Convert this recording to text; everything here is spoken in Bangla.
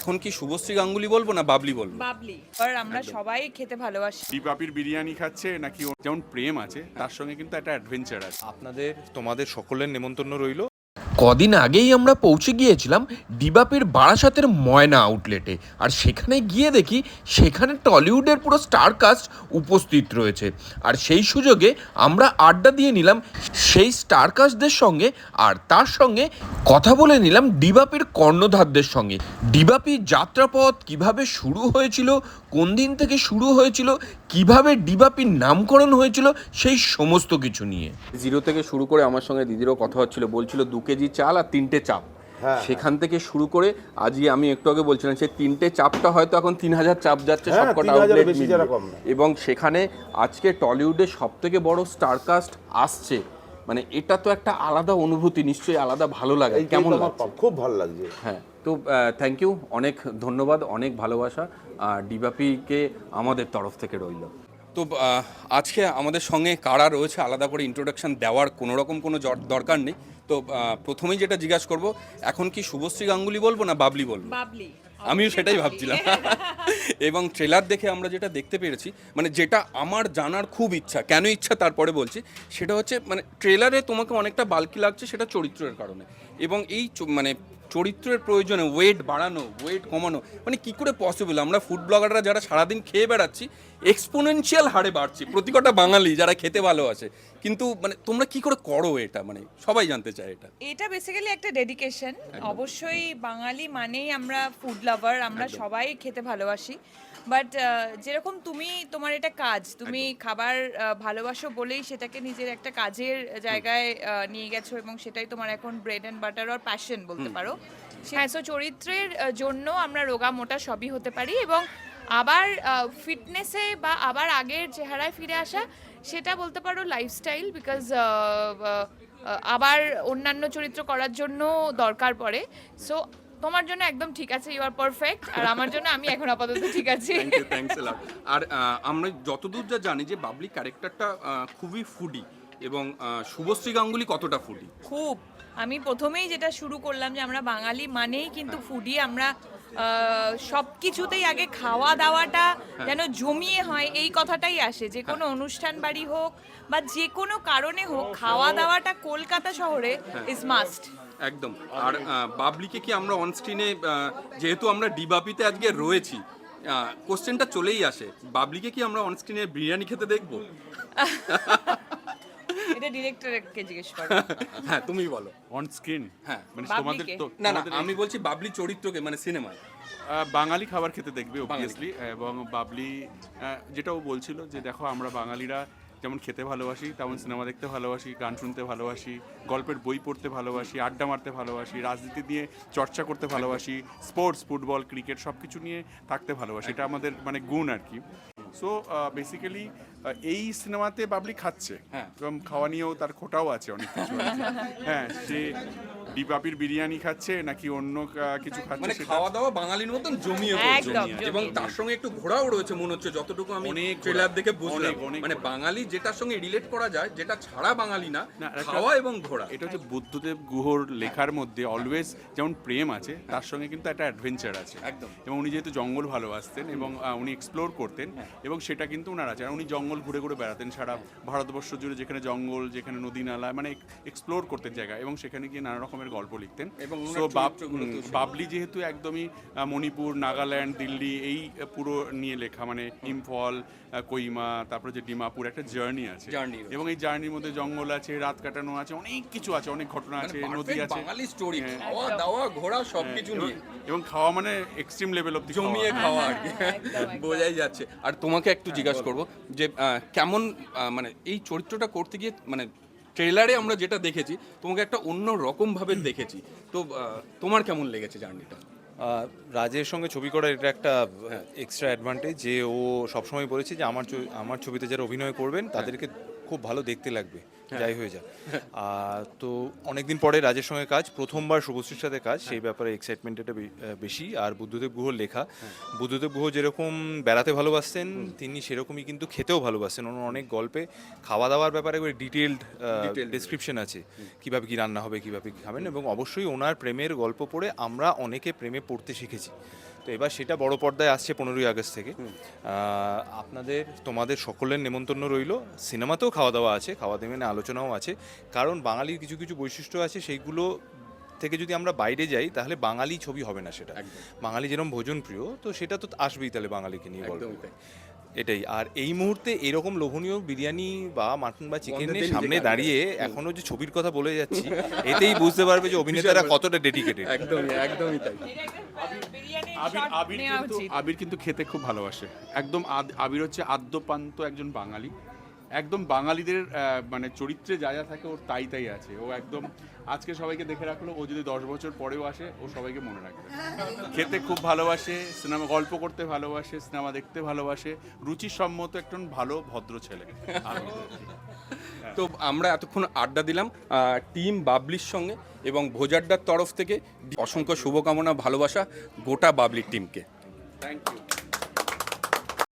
এখন কি শুভশ্রী গাঙ্গুলি বলব না বাবলি বলব? বাবলি। আর আমরা সবাই খেতে ভালোবাসি। বিপাপির বিরিয়ানি খাচ্ছে নাকি ওর যেমন প্রেম আছে তার সঙ্গে কিন্তু একটা অ্যাডভেঞ্চার আছে। আপনাদের তোমাদের সকলের নেমন্তন্ন রইল। কদিন আগেই আমরা পৌঁছে গিয়েছিলাম ডিবাপের বারাসাতের ময়না আউটলেটে। আর সেখানে গিয়ে দেখি সেখানে টলিউডের পুরো স্টার কাস্ট উপস্থিত রয়েছে। আর সেই সুযোগে আমরা আড্ডা দিয়ে নিলাম সেই স্টার কাস্টদের সঙ্গে আর তার সঙ্গে কথা বলে নিলাম ডিবাপের কর্ণধারদের সঙ্গে। ডিবাপির যাত্রাপথ কীভাবে শুরু হয়েছিল কোন দিন থেকে শুরু হয়েছিল কীভাবে ডিবাপির নামকরণ হয়েছিল সেই সমস্ত কিছু নিয়ে। জিরো থেকে শুরু করে আমার সঙ্গে দিদিরও কথা হচ্ছিল বলছিল দু কেজি চাল আর তিনটে চাপ। সেখান থেকে শুরু করে আজকে আমি একটু আগে বলছিলাম সেই তিনটে চাপটা হয়তো এখন তিন হাজার চাপ যাচ্ছে হ্যাঁ, সবকটা আউটলেট। এবং সেখানে আজকে টলিউডে সব থেকে বড় স্টারকাস্ট আসছে মানে এটা তো একটা আলাদা অনুভূতি নিশ্চয়ই আলাদা ভালো লাগে। কেমন খুব ভালো লাগছে। হ্যাঁ তো থ্যাংক ইউ অনেক ধন্যবাদ অনেক ভালোবাসা আর ডিবাপিকে আমাদের তরফ থেকে রইল। তো আজকে আমাদের সঙ্গে কারা রয়েছে আলাদা করে ইন্ট্রোডাকশন দেওয়ার কোনো রকম কোনো দরকার নেই। তো প্রথমেই যেটা জিজ্ঞাসা করব এখন কি শুভশ্রী গাঙ্গুলি বলব না বাবলি বলব? বাবলি। আমিও সেটাই ভাবছিলাম। এবং ট্রেলার দেখে আমরা যেটা দেখতে পেরেছি মানে যেটা আমার জানার খুব ইচ্ছা কেন ইচ্ছা তারপরে বলছি সেটা হচ্ছে মানে ট্রেলারে তোমাকে অনেকটা বালকি লাগছে সেটা চরিত্রের কারণে। এবং এই মানে চরিত্রের প্রয়োজনে ওয়েট বাড়ানো ওয়েট কমানো মানে কি করে পসিবল আমরা ফুড ব্লগাররা যারা সারাদিন খেয়ে বেড়াচ্ছি এক্সপোনেনশিয়াল হারে বাড়ছি। প্রতিকটা বাঙালি যারা খেতে ভালোবাসে কিন্তু মানে তোমরা কি করে করো এটা? মানে সবাই জানতে চায় এটা। এটা বেসিক্যালি একটা ডেডিকেশন অবশ্যই বাঙালি মানেই আমরা ফুড লাভার আমরা সবাই খেতে ভালোবাসি। বাট যেরকম তুমি তোমার এটা কাজ তুমি খাবার ভালোবাসো বলেই সেটাকে নিজের একটা কাজের জায়গায় নিয়ে গেছো এবং সেটাই তোমার এখন ব্রেড অ্যান্ড বাটার আর প্যাশন বলতে পারো। হ্যাঁ সো চরিত্রের জন্য আমরা রোগা মোটা সবই হতে পারি এবং আবার ফিটনেসে বা আবার আগের চেহারায় ফিরে আসা সেটা বলতে পারো লাইফস্টাইল বিকজ আবার অন্যান্য চরিত্র করার জন্য দরকার পড়ে। সো তোমার জন্য একদম ঠিক আছে ইউ আর পারফেক্ট আর আমার জন্য আমি এখন আপাতত ঠিক আছি। থ্যাংক ইউ থ্যাংকস আর আমরা যতদূর যা জানি যে বাবলি ক্যারেক্টারটা খুবই ফুডি এবং শুভশ্রী গাঙ্গুলি কতটা ফুডি খুব। আমি প্রথমেই যেটা শুরু করলাম যে আমরা বাঙালি মানেই কিন্তু ফুডি। আমরা সব কিছুতেই আগে খাওয়া দাওয়াটা যেন জমিয়ে হয় এই কথাটাই আসে। যে কোনো অনুষ্ঠান বাড়ি হোক বা যে কোনো কারণে হোক খাওয়া দাওয়াটা কলকাতা শহরে ইজ মাস্ট একদম। আর বাবলিকে কি আমরা অন স্ক্রিনে যেহেতু আমরা ডিবাপিতে আজকে রয়েছি কোশ্চেনটা চলেই আসে। বাবলিকে কি আমরা অন স্ক্রিনে বিরিয়ানি খেতে দেখব? ডিরেক্টরকে জিজ্ঞেস করো। হ্যাঁ তুমি বলো। অন স্ক্রিন হ্যাঁ। মানে তোমাদের তো না না আমি বলছি বাবলি চরিত্রকে মানে সিনেমায় বাঙালি খাবার খেতে দেখবে অবভিয়াসলি এবং বাবলি আহ, যেটাও বলছিল যে দেখো আমরা বাঙালিরা যেমন খেতে ভালোবাসি তেমন সিনেমা দেখতে ভালোবাসি গান শুনতে ভালোবাসি গল্পের বই পড়তে ভালোবাসি আড্ডা মারতে ভালোবাসি রাজনীতি নিয়ে চর্চা করতে ভালোবাসি স্পোর্টস ফুটবল ক্রিকেট সব কিছু নিয়ে থাকতে ভালোবাসি। এটা আমাদের মানে গুণ আর কি। সো বেসিক্যালি এই সিনেমাতে বাবলি খাচ্ছে হ্যাঁ। এবং খাওয়া নিয়েও তার খোটাও আছে অনেক কিছু হ্যাঁ সে ডিপাপির বিরিয়ানি খাচ্ছে নাকি অন্য কিছু খাচ্ছে মানে সেটা- খাওয়া দাওয়া বাঙালির মতন জমিয়ে পড়ছে। একদম, এবং তার সঙ্গে একটু ঘোরাও রয়েছে মনে হচ্ছে যতটুকু আমি অনেক ট্রেলার ঘোরা। দেখে বুঝলাম অনেক, অনেক মানে ঘোরা। বাঙালি যেটার সঙ্গে রিলেট করা যায় যেটা ছাড়া বাঙালি না না, একটা- খাওয়া এবং ঘোরা এটা হচ্ছে বুদ্ধদেব গুহর লেখার মধ্যে অলওয়েজ যেমন প্রেম আছে তার সঙ্গে কিন্তু একটা অ্যাডভেঞ্চার আছে একদম। এবং উনি যেহেতু জঙ্গল ভালোবাসতেন এবং আহ, উনি এক্সপ্লোর করতেন এবং সেটা কিন্তু ওনার আছে আর উনি জঙ্গল ঘুরে ঘুরে বেড়াতেন সারা ভারতবর্ষ জুড়ে যেখানে জঙ্গল যেখানে নদী নালা মানে এক্সপ্লোর করতেন জায়গা এবং সেখানে গিয়ে নানা রকমের গল্প লিখতেন। সো বাবলি যেহেতু একদমই মণিপুর নাগাল্যান্ড দিল্লি এই পুরো নিয়ে লেখা। মানে ইম্ফল কইমা তারপরে যে ডিমাপুর একটা জার্নি আছে। এবং এই জার্নির মধ্যে জঙ্গল আছে রাত কাটানো আছে অনেক কিছু আছে অনেক ঘটনা আছে মানে নদী আছে। বাঙালি স্টোরি হ্যাঁ। খাওয়া দাওয়া ঘোরা সবকিছু এবং- নিয়ে। এবং খাওয়া মানে এক্সট্রিম লেভেল অব্দি জমিয়ে খাওয়া। আর কি। একদম। বোঝাই যাচ্ছে। আর তোমাকে একটু জিজ্ঞাসা করব যে আহ, কেমন আহ, মানে এই চরিত্রটা করতে গিয়ে মানে ট্রেলারে আমরা যেটা দেখেছি তোমাকে একটা অন্য রকম ভাবে দেখেছি। তো তোমার কেমন লেগেছে জার্নিটা? রাজের সঙ্গে ছবি করার এটা একটা এক্সট্রা অ্যাডভান্টেজ যে ও সবসময় বলেছে যে আমার আমার ছবিতে যারা অভিনয় করবেন তাদেরকে খুব ভালো দেখতে লাগবে যাই হয়ে যাক। আর তো অনেকদিন পরে রাজের সঙ্গে কাজ প্রথমবার শুভশ্রীর সাথে কাজ সেই ব্যাপারে এক্সাইটমেন্ট এটা বেশি। আর বুদ্ধদেব গুহর লেখা বুদ্ধদেব গুহ যেরকম বেড়াতে ভালোবাসতেন তিনি সেরকমই কিন্তু খেতেও ভালোবাসতেন। ওনার অনেক গল্পে খাওয়া দাওয়ার ব্যাপারে ডিটেলড ডেসক্রিপশন আছে কীভাবে কি রান্না হবে কীভাবে কি খাবেন এবং অবশ্যই ওনার প্রেমের গল্প পড়ে আমরা অনেকে প্রেমে পড়তে শিখেছি। তো এবার সেটা বড় পর্দায় আসছে পনেরোই আগস্ট থেকে। আপনাদের তোমাদের সকলের নেমন্তন্ন রইল। সিনেমাতেও খাওয়া দাওয়া আছে খাওয়া দাওয়া নিয়ে আলোচনাও আছে। কারণ বাঙালির কিছু কিছু বৈশিষ্ট্য আছে সেইগুলো থেকে যদি আমরা বাইরে যাই তাহলে বাঙালি ছবি হবে না সেটা। বাঙালি যেরকম ভোজন প্রিয় তো সেটা তো আসবেই তাহলে বাঙালিকে নিয়ে গল্প এটাই। আর এই মুহূর্তে এরকম লোভনীয় বিরিয়ানি বা মাটন বা চিকেনের গন্ধেতে সামনে দাঁড়িয়ে এখনও যে ছবির কথা বলে যাচ্ছি এতেই বুঝতে পারবে যে অভিনেতারা কতটা ডেডিকেটেড একদমই একদমই তাই। আবির আবির কিন্তু আবির কিন্তু খেতে খুব ভালোবাসে। একদম আবির হচ্ছে আদ্যপান্ত একজন বাঙালি। একদম বাঙালিদের মানে চরিত্রে যা যা থাকে ওর তাই তাই আছে। ও একদম আজকে সবাইকে দেখে রাখল ও যদি দশ বছর পরেও আসে ও সবাইকে মনে রাখবে। খেতে খুব ভালোবাসে সিনেমা গল্প করতে ভালোবাসে সিনেমা দেখতে ভালোবাসে রুচিসম্মত একজন ভালো ভদ্র ছেলে। তো আমরা এতক্ষণ আড্ডা দিলাম। টিম বাবলির সঙ্গে। এবং ভোজাড্ডার তরফ থেকে অসংখ্য শুভকামনা ভালোবাসা গোটা বাবলির টিমকে থ্যাংক ইউ